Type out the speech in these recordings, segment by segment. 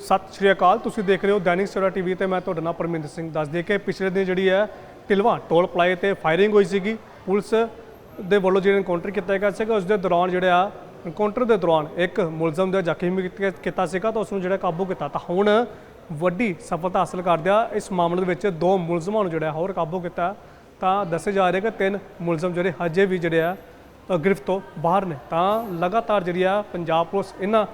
ਸਤਿ ਸ਼੍ਰੀ ਅਕਾਲ, ਤੁਸੀਂ ਦੇਖ ਰਹੇ ਹੋ ਦੈਨਿਕ ਸਵੇਰਾ ਟੀਵੀ ਤੇ ਮੈਂ ਤੁਹਾਡਾ ਨਾਮ ਪਰਮਿੰਦਰ ਸਿੰਘ ਦੱਸ ਦਈਏ ਕਿ ਪਿਛਲੇ ਦਿਨ ਜਿਹੜੀ ਹੈ, ਢਿਲਵਾਂ ਟੋਲ ਪਲਾਜ਼ੇ ਤੇ ਫਾਇਰਿੰਗ ਹੋਈ ਸੀਗੀ। ਪੁਲਿਸ ਦੇ ਵੱਲੋਂ ਜਿਹੜਾ ਐਨਕਾਊਂਟਰ ਕੀਤਾ ਗਿਆ ਸੀਗਾ, ਉਸ ਦੇ ਦੌਰਾਨ ਜਿਹੜਾ ਆ ਐਨਕਾਊਂਟਰ ਦੇ ਦੌਰਾਨ ਇੱਕ ਮੁਲਜ਼ਮ ਦਾ ਜ਼ਖਮੀ ਕੀਤਾ- ਸੀਗਾ ਤਾਂ ਉਸ ਨੂੰ ਜਿਹੜਾ ਕਾਬੂ ਕੀਤਾ। ਤਾਂ ਹੁਣ ਵੱਡੀ ਸਫਲਤਾ ਹਾਸਲ ਕਰਦਿਆਂ ਇਸ ਮਾਮਲੇ ਦੇ ਵਿੱਚ ਦੋ ਮੁਲਜ਼ਮਾਂ ਨੂੰ ਜਿਹੜਾ ਹੋਰ ਕਾਬੂ ਕੀਤਾ। ਤਾਂ ਦੱਸੇ ਜਾ ਰਿਹਾ ਕਿ ਤਿੰਨ ਮੁਲਜ਼ਮ ਜਿਹੜੇ ਹਜੇ ਵੀ ਜਿਹੜੇ ਆ ਗ੍ਰਿਫਤ ਤੋਂ ਬਾਹਰ ਨੇ। ਤਾਂ ਲਗਾਤਾਰ ਜਿਹੜੀ ਆ, ਪੰਜਾਬ ਪੁਲਿਸ ਇਹਨਾਂ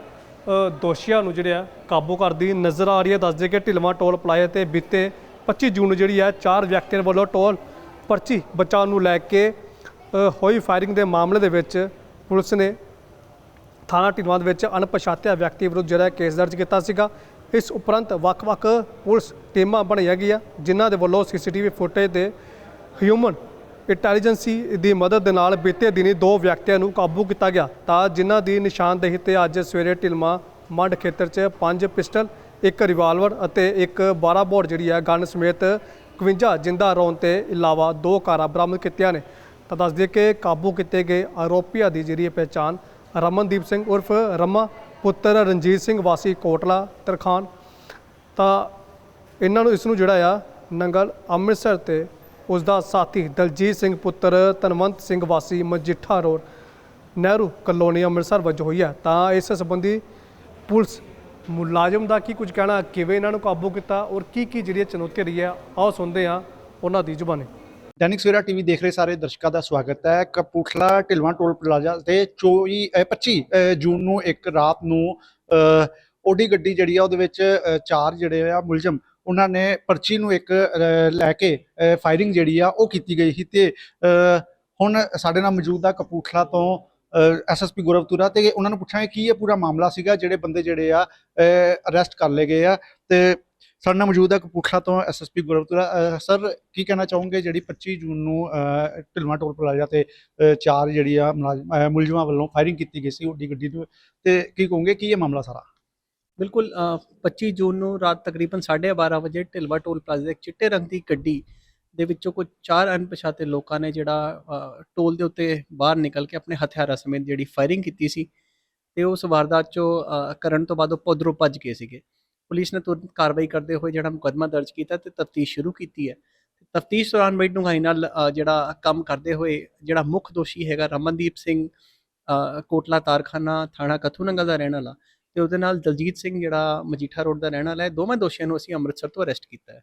ਦੋਸ਼ੀਆਂ ਨੂੰ ਜਿਹੜੇ ਆ ਕਾਬੂ ਕਰਦੀ ਨਜ਼ਰ ਆ ਰਹੀ ਹੈ। ਦੱਸਦੇ ਕਿ ਢਿਲਵਾਂ ਟੋਲ ਪਲਾਏ ਤੇ ਬੀਤੇ 25 ਜੂਨ ਨੂੰ ਜਿਹੜੀ ਆ, ਚਾਰ ਵਿਅਕਤੀਆਂ ਵੱਲੋਂ ਟੋਲ ਪਰਚੀ ਬਚਾਉਣ ਨੂੰ ਲੈ ਕੇ ਹੋਈ ਫਾਇਰਿੰਗ ਦੇ ਮਾਮਲੇ ਦੇ ਵਿੱਚ ਪੁਲਿਸ ਨੇ ਥਾਣਾ ਢਿਲਵਾਂ ਦੇ ਵਿੱਚ ਅਣਪਛਾਤਿਆ ਵਿਅਕਤੀ ਵਿਰੁੱਧ ਜਿਹੜਾ ਕੇਸ ਦਰਜ ਕੀਤਾ ਸੀਗਾ। ਇਸ ਉਪਰੰਤ ਵੱਖ-ਵੱਖ ਪੁਲਿਸ ਟੀਮਾਂ ਬਣਾਈਆਂ ਗਈਆਂ, ਜਿਨ੍ਹਾਂ ਦੇ ਵੱਲੋਂ ਸੀਸੀਟੀਵੀ ਫੁਟੇਜ ਦੇ ਹਿਊਮਨ ਇੰਟੈਲੀਜੈਂਸੀ ਦੀ ਮਦਦ ਦੇ ਨਾਲ ਬੀਤੇ ਦਿਨੀ ਦੋ ਵਿਅਕਤੀਆਂ ਨੂੰ ਕਾਬੂ ਕੀਤਾ ਗਿਆ। ਤਾਂ ਜਿਨ੍ਹਾਂ ਦੀ ਨਿਸ਼ਾਨਦੇਹੀ ਤੇ ਅੱਜ ਸਵੇਰੇ ਢਿਲਮਾ ਮੰਡ ਖੇਤਰ 'ਚ ਪੰਜ ਪਿਸਟਲ, ਇੱਕ ਰਿਵਾਲਵਰ ਅਤੇ ਇੱਕ 12 ਬੋਰ ਜਿਹੜੀ ਹੈ ਗਨ ਸਮੇਤ 51 ਜਿੰਦਾ ਰੌਣ ਤੇ ਇਲਾਵਾ ਦੋ ਕਾਰਾਂ ਬਰਾਮਦ ਕੀਤੀਆਂ ਨੇ। ਤਾਂ ਦੱਸ ਦਈਏ ਕਿ ਕਾਬੂ ਕੀਤੇ ਗਏ ਆਰੋਪੀਆਂ ਦੀ ਜਿਹੜੀ ਪਹਿਚਾਣ ਰਮਨਦੀਪ ਸਿੰਘ ਉਰਫ ਰਮਾ, ਪੁੱਤਰ ਰਣਜੀਤ ਸਿੰਘ, ਵਾਸੀ ਕੋਟਲਾ, ਤਰਖਾਨ। ਤਾਂ ਇਹਨਾਂ ਨੂੰ ਇਸ ਨੂੰ ਜਿਹੜਾ ਆ ਨੰਗਲ ਅੰਮ੍ਰਿਤਸਰ ਤੇ ਉਸ ਦਾ ਸਾਥੀ ਦਲਜੀਤ ਸਿੰਘ ਪੁੱਤਰ ਤਨਵੰਤ ਸਿੰਘ ਵਾਸੀ ਮਜੀਠਾ ਰੋਡ ਨਹਿਰੂ ਕਲੋਨੀ ਅੰਮ੍ਰਿਤਸਰ ਵਜੋਂ ਹੋਈ ਹੈ। ਤਾਂ ਇਸ ਸੰਬੰਧੀ ਪੁਲਿਸ ਮੁਲਾਜ਼ਮ ਦਾ ਕੀ ਕੁਝ ਕਹਿਣਾ ਕਿਵੇਂ ਇਹਨਾਂ ਨੂੰ ਕਾਬੂ ਕੀਤਾ ਔਰ ਕੀ ਕੀ ਜਿਹੜੀਆਂ ਚੁਣੌਤੀਆਂ ਹੈ ਆਓ ਸੁਣਦੇ ਹਾਂ ਉਹਨਾਂ ਦੀ ਜ਼ੁਬਾਨੀ। ਦੈਨਿਕ ਸਵੇਰਾ ਟੀਵੀ ਦੇਖ ਰਹੇ ਸਾਰੇ ਦਰਸ਼ਕਾਂ ਦਾ ਸਵਾਗਤ ਹੈ। ਕਪੂਰਥਲਾ ਢਿਲਵਾਂ ਟੋਲ ਪਲਾਜ਼ਾ ਤੇ 24 ਅ, 25 ਜੂਨ ਨੂੰ ਇੱਕ ਰਾਤ ਨੂੰ ਓਡੀ ਗੱਡੀ ਜਿਹੜੀ ਆ ਉਹਦੇ ਵਿੱਚ ਚਾਰ ਜਿਹੜੇ ਆ ਮੁਲਜ਼ਮ ਉਹਨਾਂ ਨੇ ਪਰਚੀ ਨੂੰ ਇੱਕ ਲੈ ਕੇ ਫਾਇਰਿੰਗ ਜਿਹੜੀ ਆ ਉਹ ਕੀਤੀ ਗਈ ਸੀ ਤੇ ਹੁਣ ਸਾਡੇ ਨਾਲ ਮੌਜੂਦ ਆ ਕਪੂਰਥਲਾ ਤੋਂ ਐਸਐਸਪੀ ਗੁਰਵਤੁਰਾ ਤੇ ਉਹਨਾਂ ਨੂੰ ਪੁੱਛਾਂਗੇ ਕੀ ਇਹ ਪੂਰਾ ਮਾਮਲਾ ਸੀਗਾ ਜਿਹੜੇ ਬੰਦੇ ਜਿਹੜੇ ਆ ਅਰੈਸਟ ਕਰ ਲਏ ਗਏ ਆ ਤੇ ਸਾਡੇ ਨਾਲ ਮੌਜੂਦ ਹੈ ਕਪੂਰਥਲਾ ਤੋਂ ਐਸਐਸਪੀ ਗੁਰਵਤੁਰਾ ਸਰ ਕੀ ਕਹਿਣਾ ਚਾਹੋਗੇ ਜਿਹੜੀ 25 ਜੂਨ ਨੂੰ ਅਹ, ਟੋਲ ਪਲਾਜ਼ਾ ਤੇ ਚਾਰ ਜਿਹੜੀ ਆ ਮੁਲਾਜ਼ਮ- ਮੁਲਜ਼ਮਾਂ ਵੱਲੋਂ ਫਾਇਰਿੰਗ ਕੀਤੀ ਗਈ ਸੀ ਓਡੀ ਗੱਡੀ ਨੂੰ ਤੇ ਕੀ ਕਹੋਗੇ ਕੀ ਇਹ ਮਾਮਲਾ ਸਾਰਾ? ਬਿਲਕੁਲ ਅ, 25 ਜੂਨ ਨੂੰ ਰਾਤ ਤਕਰੀਬਨ 12:30 ਵਜੇ ਢਿਲਵਾ ਟੋਲ ਪਲਾਜ਼ਾ ਦੇ ਚਿੱਟੇ ਰੰਗ ਦੀ ਗੱਡੀ ਦੇ ਵਿੱਚੋਂ ਕੁਝ ਚਾਰ ਅਣਪਛਾਤੇ ਲੋਕਾਂ ਨੇ ਜਿਹੜਾ ਟੋਲ ਦੇ ਉੱਤੇ ਬਾਹਰ ਨਿਕਲ ਕੇ ਆਪਣੇ ਹਥਿਆਰਾਂ ਸਮੇਤ ਜਿਹੜੀ ਫਾਇਰਿੰਗ ਕੀਤੀ ਸੀ ਤੇ ਉਸ ਵਾਰਦਾਤ ਚੋਂ ਕਰਨ ਤੋਂ ਬਾਅਦ ਉਹ ਪੱਧਰੋਂ ਭੱਜ ਗਏ ਸੀਗੇ। ਪੁਲਿਸ ਨੇ ਤੁਰੰਤ ਕਾਰਵਾਈ ਕਰਦੇ ਹੋਏ ਜਿਹੜਾ ਮੁਕੱਦਮਾ ਦਰਜ ਕੀਤਾ ਤੇ ਤਫਤੀਸ਼ ਸ਼ੁਰੂ ਕੀਤੀ ਹੈ। ਤਫਤੀਸ਼ ਦੌਰਾਨ ਬੜੀ ਡੂੰਘਾਈ ਨਾਲ ਜਿਹੜਾ ਕੰਮ ਕਰਦੇ ਹੋਏ ਜਿਹੜਾ ਮੁੱਖ ਦੋਸ਼ੀ ਹੈਗਾ ਰਮਨਦੀਪ ਸਿੰਘ ਕੋਟਲਾ ਤਾਰਖਾਨਾ ਥਾਣਾ ਕਥੂਨੰਗਲ ਦਾ ਰਹਿਣ ਵਾਲਾ ਤੇ ਉਹਦੇ ਨਾਲ ਦਲਜੀਤ ਸਿੰਘ ਜਿਹੜਾ ਮਜੀਠਾ ਰੋਡ ਦਾ ਰਹਿਣ ਵਾਲਾ ਹੈ ਦੋਵੇਂ ਦੋਸ਼ੀਆਂ ਨੂੰ ਅਸੀਂ ਅੰਮ੍ਰਿਤਸਰ ਤੋਂ ਅਰੈਸਟ ਕੀਤਾ ਹੈ।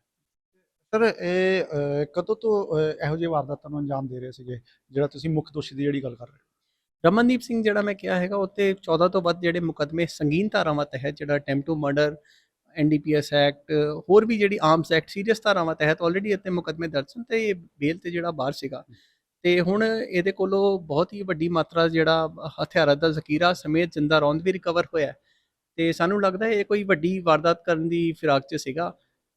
ਸਰ ਇਹ ਕਦੋਂ ਤੋਂ ਇਹੋ ਜਿਹੇ ਵਾਰਦਾਤਾਂ ਨੂੰ ਅੰਜਾਮ ਦੇ ਰਹੇ ਸੀਗੇ ਜਿਹੜਾ ਤੁਸੀਂ ਮੁੱਖ ਦੋਸ਼ੀ ਦੀ ਜਿਹੜੀ ਗੱਲ ਕਰ ਰਹੇ ਹੋ? ਰਮਨਦੀਪ ਸਿੰਘ ਜਿਹੜਾ ਮੈਂ ਕਿਹਾ ਹੈਗਾ ਉੱਤੇ 14 ਤੋਂ ਵੱਧ ਜਿਹੜੇ ਮੁਕੱਦਮੇ ਸੰਗੀਨ ਧਾਰਾਵਾਂ ਤਹਿਤ ਜਿਹੜਾ attempt to murder NDPS act ਹੋਰ ਵੀ ਜਿਹੜੀ ਆਰਮਸ ਐਕਟ ਸੀਰੀਅਸ ਧਾਰਾਵਾਂ ਤਹਿਤ ਆਲਰੇਡੀ ਇੱਥੇ ਮੁਕੱਦਮੇ ਦਰਜ ਸਨ ਤੇ ਇਹ ਬੇਲ ਤੇ ਜਿਹੜਾ ਬਾਹਰ ਸੀਗਾ। ਤੇ ਹੁਣ ਇਹਦੇ ਕੋਲੋਂ ਬਹੁਤ ਹੀ ਵੱਡੀ ਮਾਤਰਾ ਜਿਹੜਾ ਹਥਿਆਰਾਂ ਦਾ ਜ਼ਖੀਰਾ ਸਮੇਤ ਜਿੰਦਾ ਰੌਂਦ ਵੀ ਰਿਕਵਰ ਹੋਇਆ। ਤੇ ਸਾਨੂੰ ਲੱਗਦਾ ਹੈ ਇਹ ਕੋਈ ਵੱਡੀ ਵਾਰਦਾਤ ਕਰਨ ਦੀ ਫਿਰਾਕ 'ਚ ਸੀਗਾ,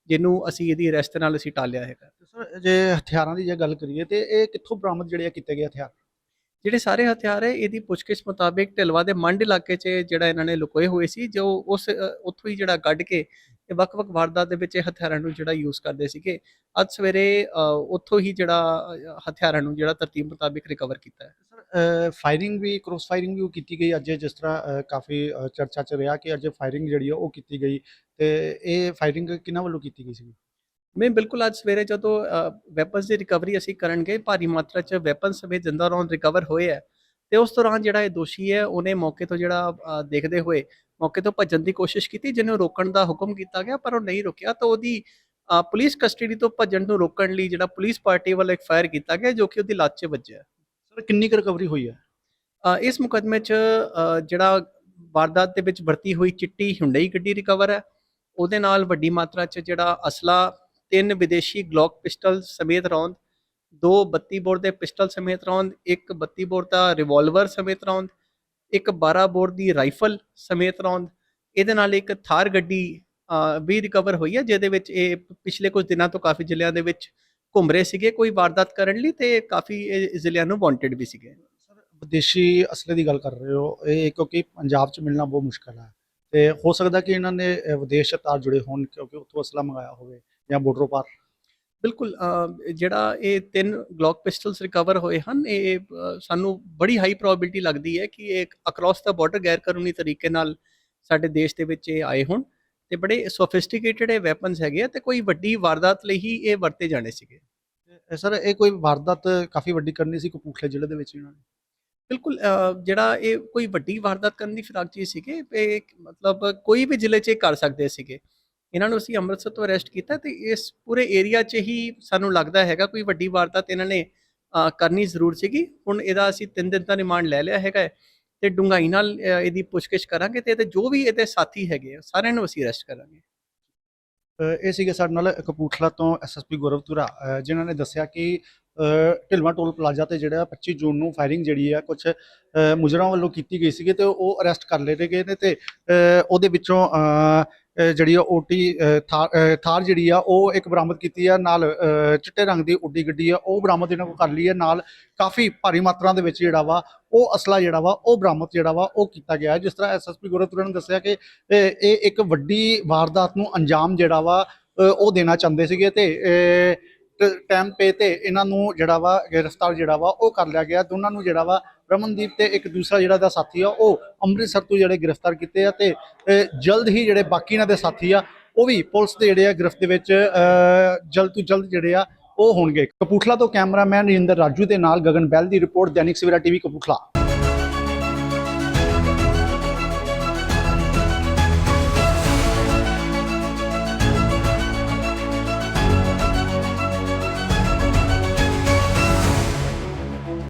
ਜਿਹਨੂੰ ਅਸੀਂ ਇਹਦੀ ਅਰੈਸਟ ਨਾਲ ਅਸੀਂ ਟਾਲਿਆ ਹੈਗਾ। ਸਰ, ਜੇ ਹਥਿਆਰਾਂ ਦੀ ਜੇ ਗੱਲ ਕਰੀਏ ਤੇ ਇਹ ਕਿੱਥੋਂ ਬਰਾਮਦ ਜਿਹੜੇ ਆ ਕੀਤੇ ਗਏ ਹਥਿਆਰ? ਜਿਹੜੇ ਸਾਰੇ ਹਥਿਆਰ ਹੈ, ਇਹਦੀ ਪੁੱਛਗਿੱਛ ਮੁਤਾਬਿਕ ਢਿਲਵਾ ਦੇ ਮੰਡ ਇਲਾਕੇ 'ਚ ਜਿਹੜਾ ਇਹਨਾਂ ਨੇ ਲੁਕੋਏ ਹੋਏ ਸੀ, ਜੋ ਉਸ ਉੱਥੋਂ ਹੀ ਜਿਹੜਾ ਕੱਢ ਕੇ ਇਹ ਵੱਖ-ਵੱਖ ਵਾਰਦਾਤ ਦੇ ਵਿੱਚ ਇਹ ਹਥਿਆਰਾਂ ਨੂੰ ਜਿਹੜਾ ਯੂਜ਼ ਕਰਦੇ ਸੀਗੇ। ਅੱਜ ਸਵੇਰੇ ਉੱਥੋਂ ਹੀ ਜਿਹੜਾ ਹਥਿਆਰਾਂ ਨੂੰ ਜਿਹੜਾ ਤਰਤੀਬ ਮੁਤਾਬਿਕ ਰਿਕਵਰ ਕੀਤਾ ਹੈ। ਸਰ ਫਾਇਰਿੰਗ ਵੀ ਕ੍ਰੋਸ ਫਾਇਰਿੰਗ ਵੀ ਉਹ ਕੀਤੀ ਗਈ। ਅੱਜ ਜਿਸ ਤਰ੍ਹਾਂ ਕਾਫੀ ਚਰਚਾ ਚ ਰਿਹਾ ਕਿ ਅੱਜ ਫਾਇਰਿੰਗ ਜਿਹੜੀ ਆ ਉਹ ਕੀਤੀ ਗਈ ਤੇ ਇਹ ਫਾਇਰਿੰਗ ਕਿਹਨਾਂ ਵੱਲੋਂ ਕੀਤੀ ਗਈ ਸੀ ਮੈਂ ਬਿਲਕੁਲ ਅੱਜ ਸਵੇਰੇ ਜਦੋਂ ਵੈਪਨਸ ਦੀ ਰਿਕਵਰੀ ਅਸੀਂ ਕਰਨ ਗਏ ਭਾਰੀ ਮਾਤਰਾ 'ਚ ਵੈਪਨ ਸਮੇਤ ਜਿੰਦਾ ਰੌਂਦ ਰਿਕਵਰ ਹੋਏ ਹੈ ਤੇ ਉਸ ਦੌਰਾਨ ਜਿਹੜਾ ਇਹ ਦੋਸ਼ੀ ਹੈ ਉਹਨੇ ਮੌਕੇ ਤੋਂ ਜਿਹੜਾ ਦੇਖਦੇ ਹੋਏ ਮੌਕੇ ਤੋਂ ਭੱਜਣ ਦੀ ਕੋਸ਼ਿਸ਼ ਕੀਤੀ ਜਿਹਨੂੰ ਰੋਕਣ ਦਾ ਹੁਕਮ ਕੀਤਾ ਗਿਆ ਪਰ ਉਹ ਨਹੀਂ ਰੁਕਿਆ ਤਾਂ ਉਹਦੀ ਪੁਲਿਸ ਕਸਟਡੀ ਤੋਂ ਭੱਜਣ ਨੂੰ ਰੋਕਣ ਲਈ ਜਿਹੜਾ ਪੁਲਿਸ ਪਾਰਟੀ ਵੱਲੋਂ ਇੱਕ ਫਾਇਰ ਕੀਤਾ ਗਿਆ ਜੋ ਕਿ ਉਹਦੀ ਲੱਤ 'ਚ ਵੱਜਿਆ। ਸਰ ਕਿੰਨੀ ਕੁ ਰਿਕਵਰੀ ਹੋਈ ਹੈ? ਇਸ ਮੁਕਦਮੇ 'ਚ ਜਿਹੜਾ ਵਾਰਦਾਤ ਦੇ ਵਿੱਚ ਵਰਤੀ ਹੋਈ ਚਿੱਟੀ ਹੁੰਡਈ ਗੱਡੀ ਰਿਕਵਰ ਹੈ ਉਹਦੇ ਨਾਲ ਵੱਡੀ ਮਾਤਰਾ 'ਚ ਜਿਹੜਾ ਅਸਲਾ ਤਿੰਨ ਵਿਦੇਸ਼ੀ ਗਲੌਕ ਪਿਸਟਲ ਸਮੇਤ ਰੌਂਦ ਦੋ 32 ਬੋਰ ਦੇ ਪਿਸਟਲ ਸਮੇਤ ਰੌਂਦ ਇੱਕ 32 ਬੋਰ ਦਾ ਰਿਵਾਲਵਰ ਸਮੇਤ ਰੌਂਦ ਇੱਕ 12 ਬੋਰ ਦੀ ਰਾਈਫਲ ਸਮੇਤ ਰੌਂਦ। ਇਹਦੇ ਨਾਲ ਇੱਕ ਥਾਰ ਗੱਡੀ ਵੀ ਰਿਕਵਰ ਹੋਈ ਹੈ ਜਿਹਦੇ ਵਿੱਚ ਇਹ ਪਿਛਲੇ ਕੁਝ ਦਿਨਾਂ ਤੋਂ ਕਾਫੀ ਜ਼ਿਲ੍ਹਿਆਂ ਦੇ ਵਿੱਚ ਘੁੰਮ ਰਹੇ ਸੀਗੇ। ਕੋਈ ਵਾਰਦਾਤ ਕਰਨ ਲਈ ਤੇ ਕਾਫੀ ਇਹ ਜ਼ਿਲ੍ਹਿਆਂ ਨੂੰ ਵਾਂਟਡ ਵੀ ਸੀਗੇ। ਸਰ ਵਿਦੇਸ਼ੀ ਅਸਲੇ ਦੀ ਗੱਲ ਕਰ ਰਹੇ ਹੋ। ਇਹ ਕਿਉਂਕਿ ਪੰਜਾਬ 'ਚ ਮਿਲਣਾ ਬਹੁਤ ਮੁਸ਼ਕਲ ਹੈ। ਤੇ ਹੋ ਸਕਦਾ ਕਿ ਇਹਨਾਂ ਨੇ ਅਹ, ਵਿਦੇਸ਼ ਤਾਰ ਜੁੜੇ ਹੋਣ ਕਿਉਂਕਿ ਉੱਥੋਂ ਅਸਲਾ ਮੰਗਾਇਆ ਹੋਵੇ। ਜਾਂ ਬਾਰਡਰੋਂ ਪਾਰ? ਬਿਲਕੁਲ ਜਿਹੜਾ ਇਹ ਤਿੰਨ ਗਲੌਕ ਪਿਸਟਲਸ ਰਿਕਵਰ ਹੋਏ ਹਨ ਇਹ ਸਾਨੂੰ ਬੜੀ ਹਾਈ ਪ੍ਰੋਬੇਬਿਲਟੀ ਲੱਗਦੀ ਹੈ ਕਿ ਇਹ ਅਕ੍ਰੋਸ ਦਾ ਬਾਰਡਰ ਗੈਰ ਕਾਨੂੰਨੀ ਤਰੀਕੇ ਨਾਲ ਸਾਡੇ ਦੇਸ਼ ਦੇ ਵਿੱਚ ਇਹ ਆਏ ਹੋਣ ਤੇ ਬੜੇ ਸੋਫਿਸਟੀਕੇਟਡ ਇਹ ਵੈਪਨਸ ਹੈਗੇ ਆ ਤੇ ਕੋਈ ਵੱਡੀ ਵਾਰਦਾਤ ਲਈ ਹੀ ਇਹ ਵਰਤੇ ਜਾਣੇ ਸੀਗੇ। ਸਰ ਇਹ ਕੋਈ ਵਾਰਦਾਤ ਕਾਫੀ ਵੱਡੀ ਕਰਨੀ ਸੀ ਕਪੂਰਥਲੇ ਜ਼ਿਲ੍ਹੇ ਦੇ ਵਿੱਚ ਇਹਨਾਂ ਨੇ? ਬਿਲਕੁਲ ਜਿਹੜਾ ਇਹ ਕੋਈ ਵੱਡੀ ਵਾਰਦਾਤ ਕਰਨ ਦੀ ਫਿਰਾਕ ਚੀਜ਼ ਸੀਗੇ ਇਹ ਮਤਲਬ ਕੋਈ ਵੀ ਜ਼ਿਲ੍ਹੇ 'ਚ ਇਹ ਕਰ ਸਕਦੇ ਸੀਗੇ। ਇਹਨਾਂ ਨੂੰ ਅਸੀਂ ਅੰਮ੍ਰਿਤਸਰ ਤੋਂ ਅਰੈਸਟ ਕੀਤਾ ਤੇ ਇਸ ਪੂਰੇ ਏਰੀਆ 'ਚ ਹੀ ਸਾਨੂੰ ਲੱਗਦਾ ਹੈਗਾ ਕੋਈ ਵੱਡੀ ਵਾਰਦਾਤ ਇਹਨਾਂ ਨੇ ਕਰਨੀ ਜ਼ਰੂਰ ਸੀਗੀ। ਹੁਣ ਇਹਦਾ ਅਸੀਂ 3 ਦਿਨ ਦਾ ਰਿਮਾਂਡ ਲੈ ਲਿਆ ਹੈਗਾ ਹੈ ਤੇ ਡੂੰਘਾਈ ਨਾਲ ਇਹਦੀ ਪੁੱਛਗਿੱਛ ਕਰਾਂਗੇ ਤੇ ਇਹਦੇ ਜੋ ਵੀ ਇਹਦੇ ਸਾਥੀ ਹੈਗੇ ਆ ਸਾਰਿਆਂ ਨੂੰ ਅਸੀਂ ਅਰੈਸਟ ਕਰਾਂਗੇ। ਇਹ ਸੀਗੇ ਸਾਡੇ ਨਾਲ ਕਪੂਰਥਲਾ ਤੋਂ ਐਸਐਸਪੀ ਗੌਰਵਤੁਰਾ ਅ, ਜਿਨ੍ਹਾਂ ਨੇ ਦੱਸਿਆ ਕਿ ਅ, ਟੋਲ ਪਲਾਜ਼ਾ ਤੇ ਜਿਹੜਾ 25 ਜੂਨ ਨੂੰ ਫਾਇਰਿੰਗ ਜਿਹੜੀ ਆ ਕੁਝ ਮੁਜਰਾਂ ਵੱਲੋਂ ਕੀਤੀ ਗਈ ਸੀਗੀ ਤੇ ਉਹ ਅਰੈਸਟ ਕਰ ਲਏ ਗਏ ਨੇ ਤੇ ਉਹਦੇ ਵਿੱਚੋਂ ਜਿਹੜੀ ਆ ਓਟੀ ਥਾਰ ਜਿਹੜੀ ਆ, ਉਹ ਇੱਕ ਬਰਾਮਦ ਕੀਤੀ ਆ, ਨਾਲ ਚਿੱਟੇ ਰੰਗ ਦੀ ਉੱਡੀ ਗੱਡੀ ਆ, ਉਹ ਬਰਾਮਦ ਇਹਨਾਂ ਕੋਲ ਕਰ ਲਈ ਹੈ ਨਾਲ ਕਾਫੀ ਭਾਰੀ ਮਾਤਰਾ ਦੇ ਵਿੱਚ ਜਿਹੜਾ ਵਾ, ਉਹ ਅਸਲਾ ਜਿਹੜਾ ਵਾ, ਉਹ ਬਰਾਮਦ ਜਿਹੜਾ ਵਾ, ਉਹ ਕੀਤਾ ਗਿਆ ਜਿਸ ਤਰ੍ਹਾਂ ਐਸਐਸਪੀ ਗੌਰਵਤੁਰਾ ਨੇ ਦੱਸਿਆ ਕਿ ਇਹ ਇੱਕ ਵੱਡੀ ਵਾਰਦਾਤ ਨੂੰ ਅੰਜਾਮ ਜਿਹੜਾ ਵਾ ਉਹ ਦੇਣਾ ਚਾਹੁੰਦੇ ਸੀਗੇ ਤੇ ਟਾਈਮ ਪੇ ਤੇ ਇਹਨਾਂ ਨੂੰ ਜਿਹੜਾ ਵਾ, ਗ੍ਰਿਫਤਾਰ ਜਿਹੜਾ ਵਾ, ਉਹ ਕਰ ਲਿਆ ਗਿਆ। ਦੋਨਾਂ ਨੂੰ ਜਿਹੜਾ ਵਾ ਰਮਨਦੀਪ ਤੇ ਇੱਕ ਦੂਸਰਾ ਜਿਹੜਾ ਦਾ ਸਾਥੀ ਆ, ਉਹ ਅੰਮ੍ਰਿਤਸਰ ਤੋਂ ਜਿਹੜੇ ਗ੍ਰਿਫਤਾਰ ਕੀਤੇ ਆ ਤੇ ਜਲਦ ਹੀ ਜਿਹੜੇ ਬਾਕੀ ਇਹਨਾਂ ਦੇ ਸਾਥੀ ਆ, ਉਹ ਵੀ ਪੁਲਿਸ ਦੇ ਜਿਹੜੇ ਆ ਗ੍ਰਿਫਤ ਦੇ ਵਿੱਚ ਜਲਦ ਤੋਂ ਜਲਦ ਜਿਹੜੇ ਆ, ਉਹ ਹੋਣਗੇ। ਕਪੂਰਥਲਾ ਤੋਂ ਕੈਮਰਾਮੈਨ ਰਿੰਦਰ ਰਾਜੂ ਦੇ ਨਾਲ ਗਗਨ ਬੈਲ ਦੀ ਰਿਪੋਰਟ, ਦੈਨਿਕ ਸਵੇਰਾ ਟੀਵੀ ਕਪੂਰਥਲਾ।